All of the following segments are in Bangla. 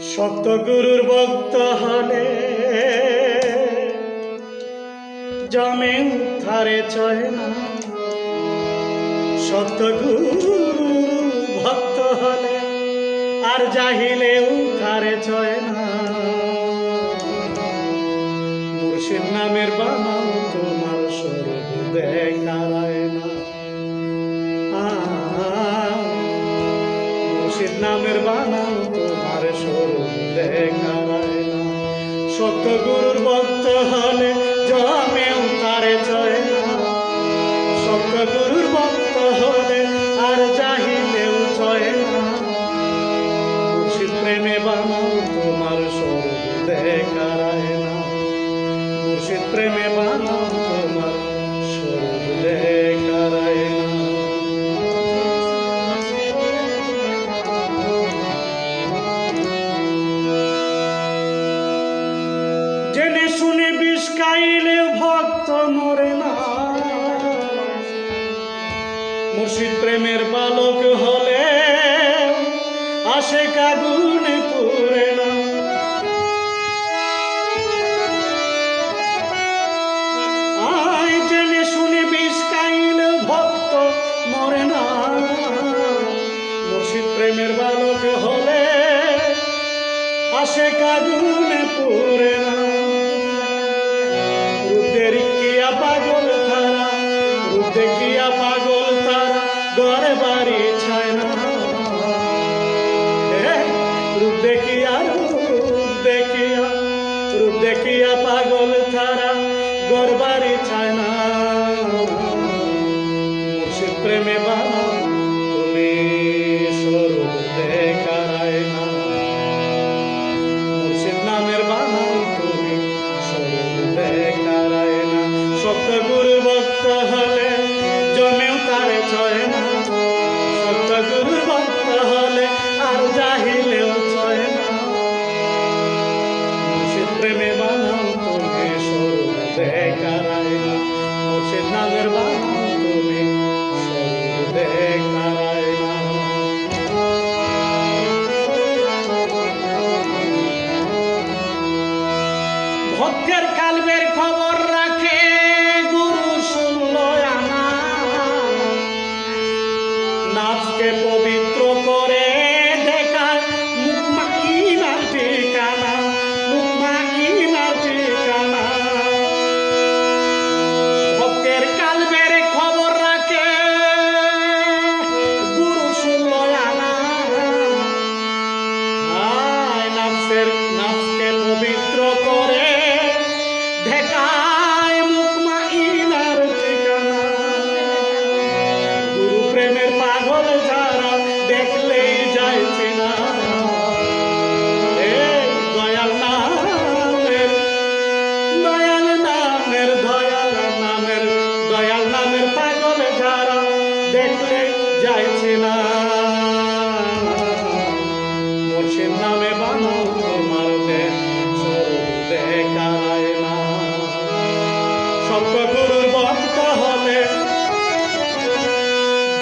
সত্য গুরুর ভক্ত হলে জমে উদ্ধারে চয় না। সত্য গুরু ভক্ত হলে আর যাহিলে উদ্ধারে চয় না। মুর্শিদ নামের বানাও সত্য গুরুর ভক্ত হলে জমেও খাইলে ভক্ত মরে না। মুর্শিদ প্রেমের বালক হলে আসে কাগুনে পুরে না। আয় জেনে ভক্ত না। প্রেমের বালক হলে আসে পুরে না। কিয়া পাগল তার ঘরে বাড়ি ছায় না। রূপ দেখিয়া রূপ দেখিয়া রূপ দেখিয়া পাগল তারা ঘর বাড়ি ছায় না। প্রেমে বাবা ভক্তের কালবের খবর।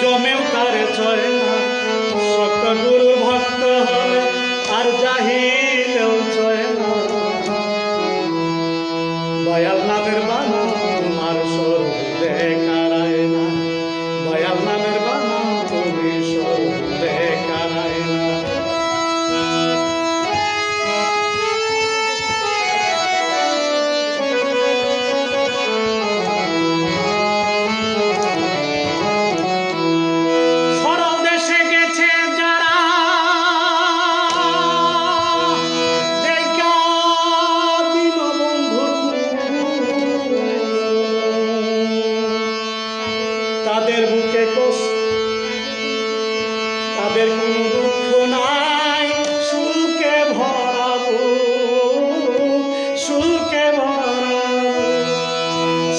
জমেও তারে ছয় না। ভক্ত হলে আর জাহিলেও ছয় না। দয়াল নামের কষ্ট তাদের কোনো দুঃখ নাই, সুখে ভরাবো ভরাবো।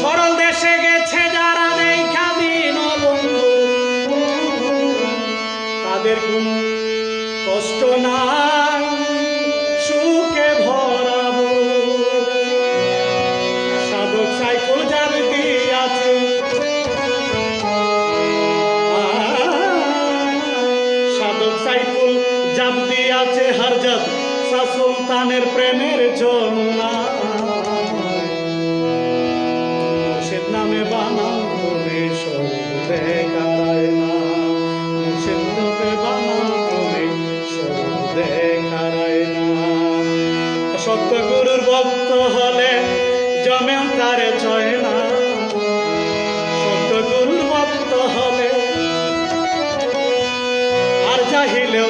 সরল দেশে গেছে যারা দেখা দিন তাদের কোনো কষ্ট নাই। সত্যগুরুর ভক্ত হলে জমেও তারে চয় না সত্যগুরুর ভক্ত হলে আর চাহিলেও